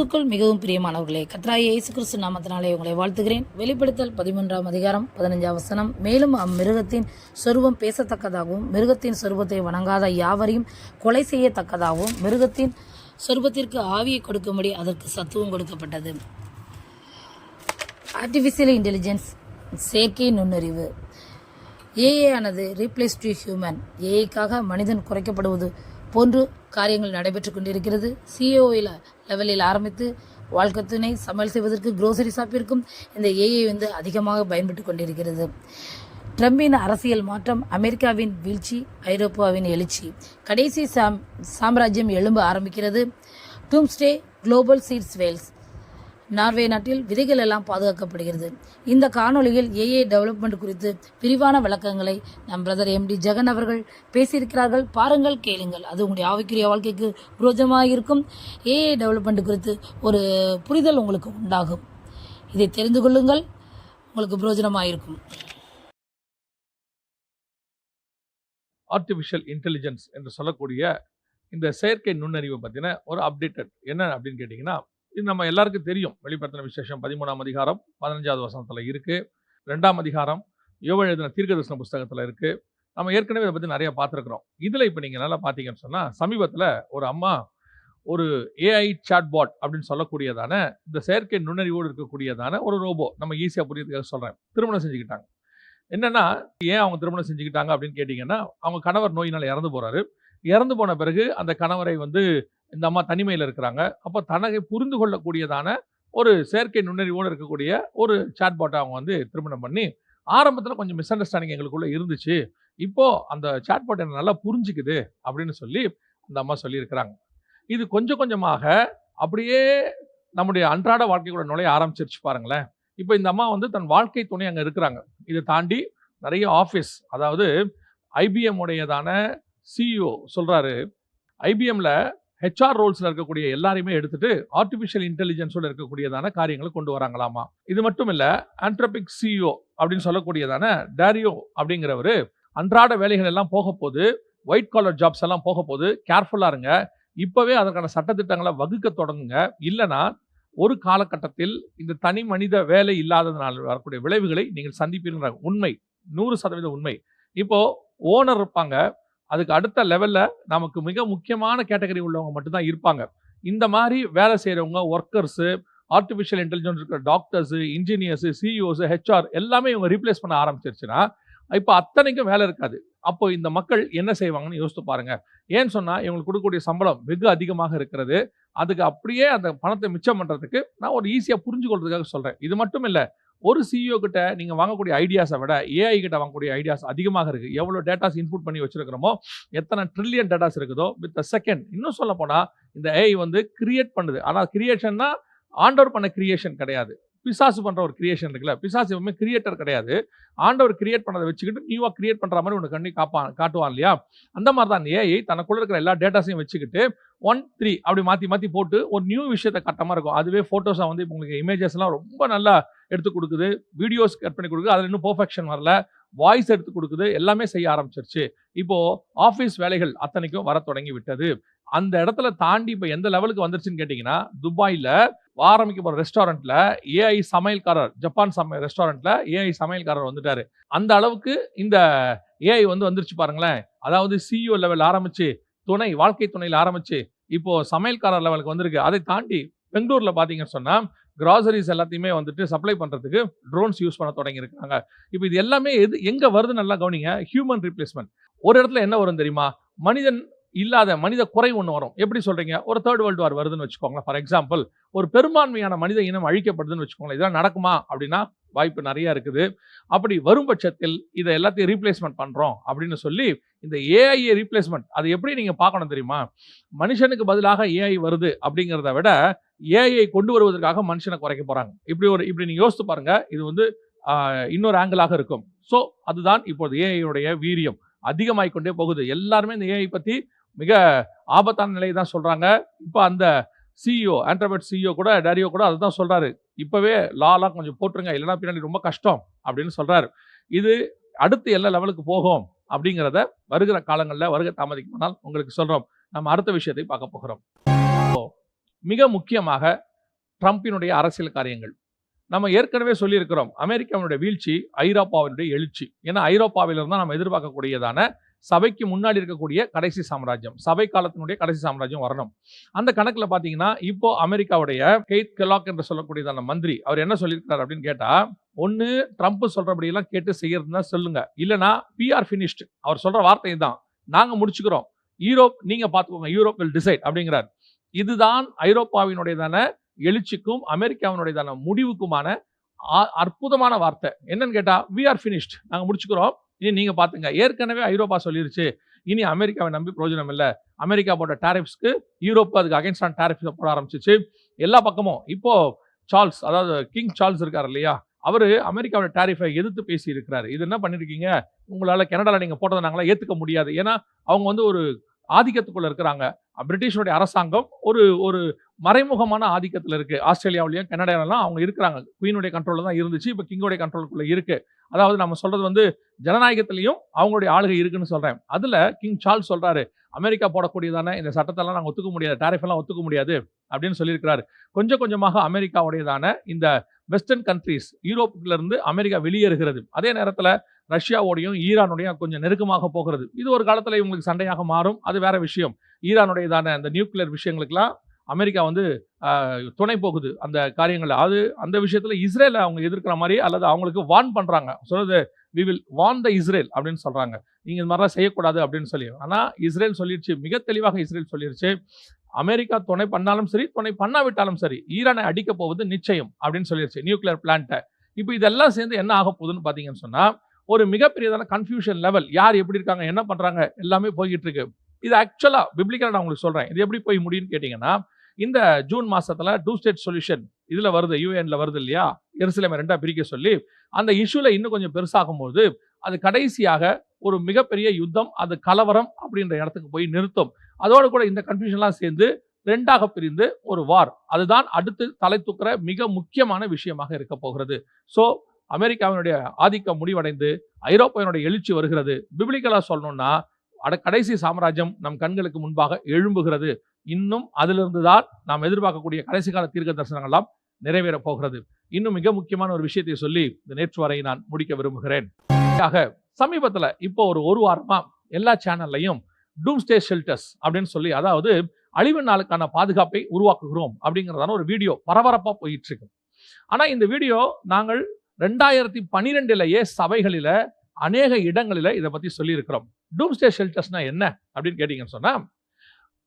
இயேசுக்குள் மிகவும் பிரியமானவர்களே கத்ராய் இயேசு கிறிஸ்து நாமத்தினாலே உங்களை வாழ்த்துகிறேன். வெளிப்படுத்தல் பதிமூன்றாம் அதிகாரம் பதினஞ்சாம் வசனம். மேலும் அம்மிருகத்தின் சொருபம் பேசத்தக்கதாகவும் மிருகத்தின் சொருபத்தை வணங்காத யாவரையும் கொலை செய்யத்தக்கதாகவும் மிருகத்தின் சொருபத்திற்கு ஆவியை கொடுக்கும்படி அதற்கு சத்துவம் கொடுக்கப்பட்டது. ஆர்டிஃபிஷியல் இன்டெலிஜென்ஸ் செயற்கை நுண்ணறிவு. ஏஏ ஆனது ரீப்ளேஸ் டு ஹியூமன் ஏஐக்காக மனிதன் குறைக்கப்படுவது போன்று காரியங்கள் நடைபெற்று கொண்டிருக்கிறது. சிஓயில் லெவலில் ஆரம்பித்து வாழ்க்கை துணை சமையல் செய்வதற்கு குரோசரி ஷாப்பிற்கும் இந்த ஏஐ வந்து அதிகமாக பயன்பட்டு கொண்டிருக்கிறது. ட்ரம்பின் அரசியல் மாற்றம் அமெரிக்காவின் வீழ்ச்சி ஐரோப்பாவின் எழுச்சி. கடைசி சாம் சாம்ராஜ்யம் எழும்ப ஆரம்பிக்கிறது. Doomsday global seeds vaults Norway நாட்டில் விதைகள் எல்லாம் பாதுகாக்கப்படுகிறது. இந்த காணொளியில் ஏஏ டெவலப்மெண்ட் குறித்து விரிவான விளக்கங்களை நம் பிரதர் எம்டி ஜெகன் அவர்கள் பேசியிருக்கிறார்கள். பாருங்கள் கேளுங்கள். அது உங்களுடைய ஆவிக்குரிய வாழ்க்கைக்கு புரோஜமாக இருக்கும் ஏஏ டெவலப்மெண்ட் குறித்து ஒரு புரிதல் உங்களுக்கு உண்டாகும். இதை தெரிந்து கொள்ளுங்கள். உங்களுக்கு புரோஜனமாக இருக்கும் ஆர்டிஃபிஷியல் இன்டெலிஜென்ஸ் என்று சொல்லக்கூடிய இந்த செயற்கை நுண்ணறிவை பற்றின ஒரு அப்டேட்டட் என்ன அப்படின்னு கேட்டிங்கன்னா இது நம்ம எல்லாருக்கும் தெரியும். வெளிப்படுத்தின விசேஷம் பதிமூணாம் அதிகாரம் பதினஞ்சாவது வசனத்தில் இருக்குது ரெண்டாம் அதிகாரம் யோவ எழுதின தீர்க்கதர்சன புஸ்தகத்தில் இருக்குது நம்ம ஏற்கனவே இதை பற்றி நிறையா பார்த்துருக்குறோம். இதில் இப்போ நீங்கள் நல்லா பார்த்தீங்கன்னு சொன்னால் சமீபத்தில் ஒரு அம்மா ஒரு ஏஐ சாட்பாட் அப்படின்னு சொல்லக்கூடியதான இந்த செயற்கை நுண்ணறிவோடு இருக்கக்கூடியதான ஒரு ரோபோ. நம்ம ஈஸியாக புரியறதுக்காக சொல்கிறேன் திருமணம் செஞ்சுக்கிட்டாங்க. என்னென்னா ஏன் அவங்க திருமணம் செஞ்சுக்கிட்டாங்க அப்படின்னு கேட்டிங்கன்னா அவங்க கணவர் நோயினால் இறந்து போகிறாரு இறந்து போன பிறகு அந்த கணவரை வந்து இந்த அம்மா தனிமையில் இருக்கிறாங்க. அப்போ தனக்கு புரிந்து கொள்ளக்கூடியதான ஒரு செயற்கை நுண்ணறிவோடு இருக்கக்கூடிய ஒரு சாட்பாட்டை அவங்க வந்து திருமணம் பண்ணி ஆரம்பத்தில் கொஞ்சம் மிஸ் அண்டர்ஸ்டாண்டிங் எங்களுக்குள்ளே இருந்துச்சு. இப்போது அந்த சாட்பாட் என்ன நல்லா புரிஞ்சுக்குது அப்படின்னு சொல்லி அந்த அம்மா சொல்லியிருக்கிறாங்க. இது கொஞ்சம் கொஞ்சமாக அப்படியே நம்முடைய அன்றாட வாழ்க்கைக்குள்ள நுழைய ஆரம்பிச்சிருச்சு பாருங்களேன். இப்போ இந்த அம்மா வந்து தன் வாழ்க்கை துணை அங்கே இருக்கிறாங்க. இதை தாண்டி நிறைய ஆஃபீஸ் அதாவது ஐபிஎம் உடையதான சிஇஓ சொல்கிறாரு ஐபிஎம்மில் ஹெச்ஆர் ரோல்ஸில் இருக்கக்கூடிய எல்லாரையுமே எடுத்துட்டு ஆர்டிஃபிஷியல் இன்டெலிஜென்ஸோட இருக்கக்கூடியதான காரியங்களை கொண்டு வராங்களாமா? இது மட்டும் இல்லை ஆண்ட்ரபிக் சிஇஓ அப்படின்னு சொல்லக்கூடியதான டேரியோ அப்படிங்கிறவர் அன்றாட வேலைகள் எல்லாம் போக போது ஒயிட் காலர் ஜாப்ஸ் எல்லாம் போக போது கேர்ஃபுல்லாக இருங்க. இப்போவே அதற்கான சட்டத்திட்டங்களை வகுக்க தொடங்குங்க. இல்லைன்னா ஒரு காலகட்டத்தில் இந்த தனி மனித வேலை இல்லாததுனால வரக்கூடிய விளைவுகளை நீங்கள் சந்திப்பீர்கள் உண்மை நூறு சதவீத உண்மை. இப்போ ஓனர் இருப்பாங்க அதுக்கு அடுத்த லெவலில் நமக்கு மிக முக்கியமான கேட்டகரி உள்ளவங்க மட்டும்தான் இருப்பாங்க. இந்த மாதிரி வேலை செய்கிறவங்க ஒர்க்கர்ஸு ஆர்டிஃபிஷியல் இன்டெலிஜென்ஸ் இருக்கிற டாக்டர்ஸு இன்ஜினியர்ஸு சிஇஓஸு ஹெச்ஆர் எல்லாமே இவங்க ரீப்ளேஸ் பண்ண ஆரம்பிச்சிருச்சுன்னா இப்போ அத்தனைக்கும் வேலை இருக்காது. அப்போ இந்த மக்கள் என்ன செய்வாங்கன்னு யோசித்து பாருங்க. ஏன்னு சொன்னால் இவங்களுக்கு கொடுக்கக்கூடிய சம்பளம் வெகு அதிகமாக இருக்கிறது. அதுக்கு அப்படியே அந்த பணத்தை மிச்சம் பண்ணுறதுக்கு நான் ஒரு ஈஸியாக புரிஞ்சு கொள்றதுக்காக சொல்கிறேன் இது மட்டும் இல்லை ஒரு சிஇஓ கிட்ட நீங்கள் வாங்கக்கூடிய ஐடியாஸை விட ஏஐ கிட்ட வாங்கக்கூடிய ஐடியாஸ் அதிகமாக இருக்குது எவ்வளோ டேட்டாஸ் இன்புட் பண்ணி வச்சிருக்கிறோமோ எத்தனை ட்ரில்லியன் டேட்டாஸ் இருக்குதோ வித் செகண்ட் இன்னும் சொல்ல போனால் இந்த ஏஐ வந்து கிரியேட் பண்ணுது. ஆனால் கிரியேஷன்னா ஆண்டவர் பண்ண கிரியேஷன் கிடையாது. பிசாசு பண்ணுற ஒரு கிரியேஷன் இருக்குல்ல. பிசாசு எப்பவுமே கிரியேட்டர் கிடையாது. ஆண்டவர் கிரியேட் பண்ணதை வச்சுக்கிட்டு நியூவாக கிரியேட் பண்ணுற மாதிரி உனக்கு கண்ணி காப்பான் காட்டுவான் இல்லையா? அந்த மாதிரி தான் ஏஐ தனக்குள்ள இருக்கிற எல்லா டேட்டாஸையும் வச்சுக்கிட்டு ஒன் த்ரீ அப்படி மாற்றி மாற்றி போட்டு ஒரு நியூ விஷயத்தை கட்டமாக இருக்கும். அதுவே ஃபோட்டோஸாக வந்து இப்போ உங்களுக்கு இமேஜஸ்லாம் ரொம்ப நல்லா எடுத்து கொடுக்குது. வீடியோஸ் கட் பண்ணி கொடுக்குது. அதில் இன்னும் பர்ஃபெக்ஷன் வரல. வாய்ஸ் எடுத்து கொடுக்குது. எல்லாமே செய்ய ஆரம்பிச்சிருச்சு. இப்போது ஆஃபீஸ் வேலைகள் அத்தனைக்கும் வர தொடங்கி விட்டது. அந்த இடத்துல தாண்டி இப்போ எந்த லெவலுக்கு வந்துருச்சுன்னு கேட்டிங்கன்னா துபாயில் ஆரம்பிக்க போகிற ரெஸ்டாரண்ட்டில் ஏஐ சமையல்காரர் ஜப்பான் சமையல் ரெஸ்டாரண்ட்டில் ஏஐ சமையல்காரர் வந்துட்டாரு. அந்த அளவுக்கு இந்த ஏஐ வந்து வந்துருச்சு பாருங்களேன். அதாவது சிஇஓ லெவல் ஆரம்பிச்சு துணை வாழ்க்கை துணையில் ஆரம்பித்து இப்போது சமையல்காரர் லெவலுக்கு வந்திருக்கு. அதை தாண்டி பெங்களூரில் பார்த்தீங்கன்னு சொன்னால் கிராசரிஸ் எல்லாத்தையுமே வந்துட்டு சப்ளை பண்ணுறதுக்கு ட்ரோன்ஸ் யூஸ் பண்ண தொடங்கியிருக்காங்க இப்போ இது எல்லாமே எது எங்கே வருது நல்லா கவனிங்க. ஹியூமன் ரீப்ளேஸ்மெண்ட் ஒரு இடத்துல என்ன வரும் தெரியுமா? மனிதன் இல்லாத மனித குறை ஒன்று வரும். எப்படி சொல்கிறீங்க ஒரு தேர்ட் வேர்ல்டு வார் வருதுன்னு வச்சுக்கோங்களேன் ஃபார் எக்ஸாம்பிள் ஒரு பெரும்பான்மையான மனித இனம் அழிக்கப்படுதுன்னு வச்சுக்கோங்களேன். இதெல்லாம் நடக்குமா? அப்படின்னா வாய்ப்பு நிறைய இருக்குது. அப்படி வரும் பட்சத்தில் இதை எல்லாத்தையும் ரீப்ளேஸ்மெண்ட் பண்ணுறோம் அப்படின்னு சொல்லி இந்த ஏஐஏ ரீப்ளேஸ்மெண்ட் அது எப்படி நீங்கள் பார்க்கணும் தெரியுமா? மனுஷனுக்கு பதிலாக ஏஐ வருது அப்படிங்கிறத விட ஏஐ கொண்டு வருவதற்காக மனுஷனை குறைக்க போகிறாங்க இப்படி ஒரு இப்படி நீங்கள் யோசித்து பாருங்கள் இது வந்து இன்னொரு ஆங்கிளாக இருக்கும். ஸோ அதுதான் இப்போது ஏஐயுடைய வீரியம். அதிகமாகிக் கொண்டே போகுது. எல்லாருமே இந்த ஏஐ பற்றி மிக ஆபத்தான நிலையை தான் சொல்கிறாங்க இப்போ அந்த சிஇஓ ஆண்ட்ரபெட் சிஇஓ கூட டேரியோ கூட அதுதான் சொல்கிறாரு இப்போவே லாலாம் கொஞ்சம் போட்டுருங்க. இல்லைன்னா பின்னாடி ரொம்ப கஷ்டம் அப்படின்னு சொல்கிறாரு இது அடுத்து எல்லா லெவலுக்கு போகும் அப்படிங்கிறத வருகிற காலங்களில் வருக தாமதிக்குமானால் உங்களுக்கு சொல்கிறோம் நம்ம அடுத்த விஷயத்தை பார்க்க போகிறோம். இப்போ மிக முக்கியமாக ட்ரம்பினுடைய அரசியல் காரியங்கள். நம்ம ஏற்கனவே சொல்லியிருக்கிறோம் அமெரிக்காவினுடைய வீழ்ச்சி ஐரோப்பாவினுடைய எழுச்சி. ஏன்னா ஐரோப்பாவிலிருந்து தான் நம்ம எதிர்பார்க்கக்கூடியதான சபைக்கு முன்னாடி இருக்கக்கூடிய கடைசி சாம்ராஜ்யம் சபை காலத்தினுடைய கடைசி சாம்ராஜ்யம் வரணும். அந்த கணக்கில் பார்த்தீங்கன்னா இப்போ அமெரிக்காவுடைய கெய்த் கெலாக் என்று சொல்லக்கூடியதான மந்திரி அவர் என்ன சொல்லியிருக்காரு அப்படின்னு கேட்டால் ஒன்று ட்ரம்ப் சொல்கிறபடியெல்லாம் கேட்டு செய்யறதுன்னா சொல்லுங்க. இல்லைனா பிஆர் ஃபினிஷ்டு அவர் சொல்கிற வார்த்தை தான் நாங்கள் முடிச்சுக்கிறோம். யூரோப் நீங்கள் பார்த்துக்கோங்க யூரோப் வில் டிசைட் அப்படிங்கிறார். இதுதான் ஐரோப்பாவினுடையதான எழுச்சிக்கும் அமெரிக்காவினுடையதான முடிவுக்குமான அற்புதமான வார்த்தை. என்னன்னு கேட்டால் வி ஆர் ஃபினிஷ்ட் நாங்கள் முடிச்சுக்கிறோம். இனி நீங்கள் பார்த்துங்க ஏற்கனவே ஐரோப்பா சொல்லிருச்சு. இனி அமெரிக்காவை நம்பி பிரயோஜனம் இல்லை. அமெரிக்கா போட்ட டேரிஃப்ஸ்க்கு யூரோப் அதுக்கு அகைன்ஸ்டான டாரிஃப்ஸ் போட ஆரம்பிச்சிச்சு. எல்லா பக்கமும். இப்போ சார்ல்ஸ் அதாவது கிங் சார்ல்ஸ் இருக்கார் இல்லையா? அவர் அமெரிக்காவோட டாரிஃபை எதிர்த்து பேசி இருக்கிறாரு இது என்ன பண்ணியிருக்கீங்க உங்களால் கனடாவில் நீங்கள் போட்டதை நாங்களாம் ஏற்றுக்க முடியாது. ஏன்னா அவங்க வந்து ஒரு ஆதிக்கத்துக்குள்ள இருக்கிறாங்க. பிரிட்டிஷனுடைய அரசாங்கம் ஒரு ஒரு மறைமுகமான ஆதிக்கத்தில் இருக்கு. ஆஸ்திரேலியாவிலையும் கனடாவிலாம் அவங்க இருக்கிறாங்க. குயினுடைய கண்ட்ரோலில் தான் இருந்துச்சு. இப்போ கிங்கோடைய கண்ட்ரோலுக்குள்ள இருக்கு. அதாவது நம்ம சொல்றது வந்து ஜனநாயகத்திலையும் அவங்களுடைய ஆளுகை இருக்குன்னு சொல்றேன். அதுல கிங் சார்ல்ஸ் சொல்றாரு அமெரிக்கா போடக்கூடியதான? இந்த சட்டத்தெல்லாம் நாங்கள் ஒத்துக்க முடியாது. டாரிஃப் எல்லாம் ஒத்துக்க முடியாது. அப்படின்னு சொல்லியிருக்கிறாரு. கொஞ்சம் கொஞ்சமாக அமெரிக்காவுடையதான இந்த வெஸ்டர்ன் கண்ட்ரீஸ் யூரோப்புல இருந்து அமெரிக்கா வெளியேறுகிறது. அதே நேரத்தில் ரஷ்யாவோடையும் ஈரானுடையும் கொஞ்சம் நெருக்கமாக போகிறது. இது ஒரு காலத்தில் இவங்களுக்கு சண்டையாக மாறும். அது வேற விஷயம். ஈரானுடையதான அந்த நியூக்ளியர் விஷயங்களுக்கெல்லாம் அமெரிக்கா வந்து துணை போகுது அந்த காரியங்கள் அது அந்த விஷயத்தில் இஸ்ரேலை அவங்க எதிர்க்கிற மாதிரி அல்லது அவங்களுக்கு வார்ன் பண்ணுறாங்க சொல்றது we will warn the Israel அப்படின்னு சொல்கிறாங்க நீங்கள் இது மாதிரிலாம் செய்யக்கூடாது அப்படின்னு சொல்லி. ஆனால் இஸ்ரேல் சொல்லிருச்சு மிக தெளிவாக இஸ்ரேல் சொல்லிருச்சு அமெரிக்கா துணை பண்ணாலும் சரி துணை பண்ணாவிட்டாலும் சரி ஈரானை அடிக்க போவது நிச்சயம் அப்படின்னு சொல்லிருச்சு நியூக்ளியர் பிளான்ட்டை. இப்போ இதெல்லாம் சேர்ந்து என்ன ஆக போகுதுன்னு பார்த்தீங்கன்னு சொன்னால் ஒரு மிகப்பெரியதான கன்ஃபியூஷன் லெவல் யார் எப்படி இருக்காங்க என்ன பண்ணுறாங்க எல்லாமே போய்கிட்டு இருக்கு இது ஆக்சுவலாக பிப்ளிக்கலாக நான் உங்களுக்கு சொல்கிறேன் இது எப்படி போய் முடியும்னு கேட்டிங்கன்னா இந்த ஜூன் மாதத்தில் டூ ஸ்டேட் சொல்யூஷன் இதில் வருது யூஎன்ல வருது இல்லையா? எருசலேமை ரெண்டாக பிரிக்க சொல்லி அந்த இஷ்யூவில் இன்னும் கொஞ்சம் பெருசாகும்போது அது கடைசியாக ஒரு மிகப்பெரிய யுத்தம் அது கலவரம் அப்படின்ற இடத்துக்கு போய் நிறுத்தும். அதோடு கூட இந்த கன்ஃபியூஷன்லாம் சேர்ந்து ரெண்டாக பிரிந்து ஒரு வார் அதுதான் அடுத்து தலை தூக்குற மிக முக்கியமான விஷயமாக இருக்க போகிறது. ஸோ அமெரிக்காவினுடைய ஆதிக்கம் முடிவடைந்து ஐரோப்பாவினுடைய எழுச்சி வருகிறது. பிபிளிக்கலாக சொல்லணும்னா அட கடைசி சாம்ராஜ்யம் நம் கண்களுக்கு முன்பாக எழும்புகிறது. இன்னும் அதிலிருந்து தான் நாம் எதிர்பார்க்கக்கூடிய கடைசி கால தீர்க்க தரிசனங்கள்லாம் நிறைவேறப் போகிறது. இன்னும் மிக முக்கியமான ஒரு விஷயத்தை சொல்லி இந்த நேற்று வரை நான் முடிக்க விரும்புகிறேன். சமீபத்தில் இப்போ ஒரு ஒரு வாரமாக எல்லா சேனல்லையும் டூம்ஸ்டே ஷெல்டர்ஸ் அப்படின்னு சொல்லி அதாவது அழிவு நாளுக்கான பாதுகாப்பை உருவாக்குகிறோம் அப்படிங்கிறதான ஒரு வீடியோ பரபரப்பாக போயிட்டு இருக்கு. ஆனால் இந்த வீடியோ நாங்கள் ரெண்டாயிரத்தி பனிரெண்டுலயே சபைகளில அநேக இடங்களில் இதை பற்றி சொல்லியிருக்கிறோம். டூம்ஸ்டே ஷெல்டர்ஸ்னா என்ன அப்படின்னு கேட்டிங்கன்னு சொன்னால்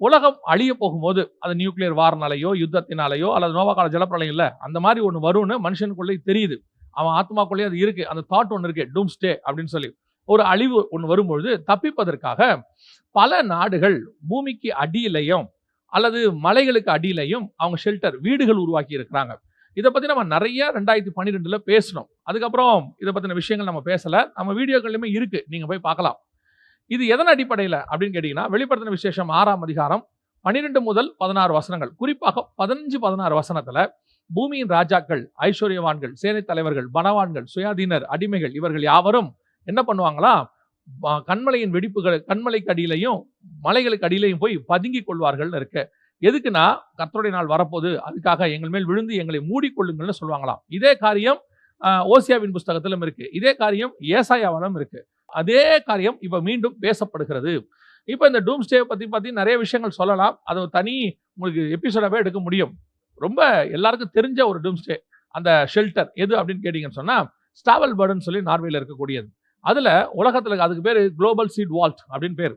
உலகம் அழிய போகும்போது அது நியூக்ளியர் வாரனாலேயோ யுத்தத்தினாலேயோ அல்லது நோவாக்கால ஜலப்பிரளயம் இல்லை அந்த மாதிரி ஒன்று வரும்னு மனுஷனுக்குள்ளே தெரியுது. அவன் ஆத்மாக்குள்ளேயே அது இருக்குது அந்த தாட் ஒன்று இருக்கு டூம்ஸ்டே அப்படின்னு சொல்லி. ஒரு அழிவு ஒன்று வரும்பொழுது தப்பிப்பதற்காக பல நாடுகள் பூமிக்கு அடியிலையும் அல்லது மலைகளுக்கு அடியிலையும் அவங்க ஷெல்டர் வீடுகள் உருவாக்கி இருக்கிறாங்க இதை பற்றி நம்ம நிறைய ரெண்டாயிரத்தி பன்னிரெண்டில் பேசணும் அதுக்கப்புறம் இதை பற்றின விஷயங்கள் நம்ம பேசலை. நம்ம வீடியோக்கள்லையுமே இருக்குது நீங்கள் போய் பார்க்கலாம். இது எதன் அடிப்படையில் அப்படின்னு கேட்டிங்கன்னா வெளிப்படுத்தின விசேஷம் ஆறாம் அதிகாரம் பன்னிரெண்டு முதல் பதினாறு வசனங்கள். குறிப்பாக பதினஞ்சு பதினாறு வசனத்தில் பூமியின் ராஜாக்கள் ஐஸ்வர்யவான்கள் சேனை தலைவர்கள் பணவான்கள் சுயாதீனர் அடிமைகள் இவர்கள் யாவரும் என்ன பண்ணுவாங்களா? கண்மலையின் வெடிப்புகள் கண்மலைக்கு அடியிலையும் மலைகளுக்கு அடியிலையும் போய் பதுங்கி கொள்வார்கள் இருக்கு. எதுக்குன்னா கர்த்தருடைய நாள் வரப்போகுது அதுக்காக எங்கள் மேல் விழுந்து எங்களை மூடிக்கொள்ளுங்கள்னு சொல்லுவாங்களாம். இதே காரியம் ஓசியாவின் புஸ்தகத்திலும் இருக்கு. இதே காரியம் ஏசாயாவிலும் இருக்கு. அதே காரியம் இப்போ மீண்டும் பேசப்படுகிறது. இப்போ இந்த டூம் ஸ்டே பற்றி நிறைய விஷயங்கள் சொல்லலாம். அது ஒரு தனி உங்களுக்கு எபிசோடாகவே எடுக்க முடியும். ரொம்ப எல்லாருக்கும் தெரிஞ்ச ஒரு டூம் ஸ்டே அந்த ஷெல்டர் எது அப்படின்னு கேட்டிங்கன்னு சொன்னால் ஸ்டாவல் பேர்டுன்னு சொல்லி நார்வேல இருக்கக்கூடியது. அதில் உலகத்தில் அதுக்கு பேர் குளோபல் சீட் வால்ட் அப்படின்னு பேர்.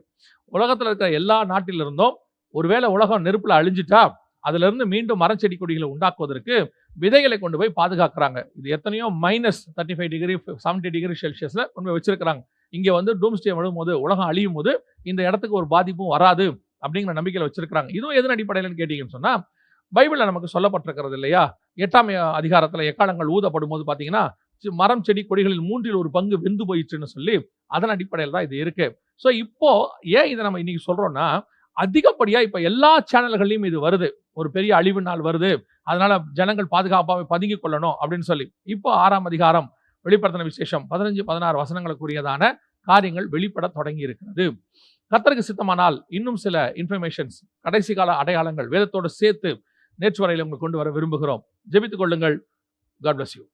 உலகத்தில் இருக்கிற எல்லா நாட்டில இருந்தும் ஒருவேளை உலகம் நெருப்பில் அழிஞ்சிட்டா அதிலிருந்து மீண்டும் மரச்செடி கொடிகளை உண்டாக்குவதற்கு விதைகளை கொண்டு போய் பாதுகாக்கிறாங்க. இது எத்தனையோ minus thirty five degree seventy degree செல்சியஸில் கொண்டு போய் வச்சிருக்கிறாங்க. இங்கே வந்து டூம்ஸ்டே விழும்போது உலகம் அழியும் போது இந்த இடத்துக்கு ஒரு பாதிப்பும் வராது அப்படிங்கிற நம்பிக்கையில் வச்சிருக்கிறாங்க. இதுவும் எதன் அடிப்படையில்ன்னு கேட்டிங்கன்னு சொன்னால் பைபிளில் நமக்கு சொல்லப்பட்டிருக்கிறது இல்லையா? எட்டாம் அதிகாரத்தில் எக்காலங்கள் ஊதப்படும் போது பார்த்தீங்கன்னா மரம் செடி கொடிகளில் மூன்றில் ஒரு பங்கு வெந்து போயிடுச்சுன்னு சொல்லி அதன் அடிப்படையில் தான் இது இருக்குது ஸோ இப்போது ஏன் இதை நம்ம இன்றைக்கி சொல்கிறோன்னா அதிகப்படியா இப்ப எல்லா சேனல்கள்லையும் இது வருது. ஒரு பெரிய அழிவு நாள் வருது. அதனால ஜனங்கள் பாதுகாப்பாக பதுங்கி கொள்ளணும் அப்படின்னு சொல்லி. இப்போ ஆறாம் அதிகாரம் வெளிப்படுத்தின விசேஷம் பதினஞ்சு பதினாறு வசனங்களுக்குரியதான காரியங்கள் வெளிப்பட தொடங்கி இருக்கிறது கர்த்தருக்கு சித்தமானால் இன்னும் சில இன்ஃபர்மேஷன்ஸ் கடைசி கால அடையாளங்கள் வேதத்தோடு சேர்த்து நேற்று வரையில் உங்களுக்கு கொண்டு வர விரும்புகிறோம். ஜெபித்துக் கொள்ளுங்கள். God bless you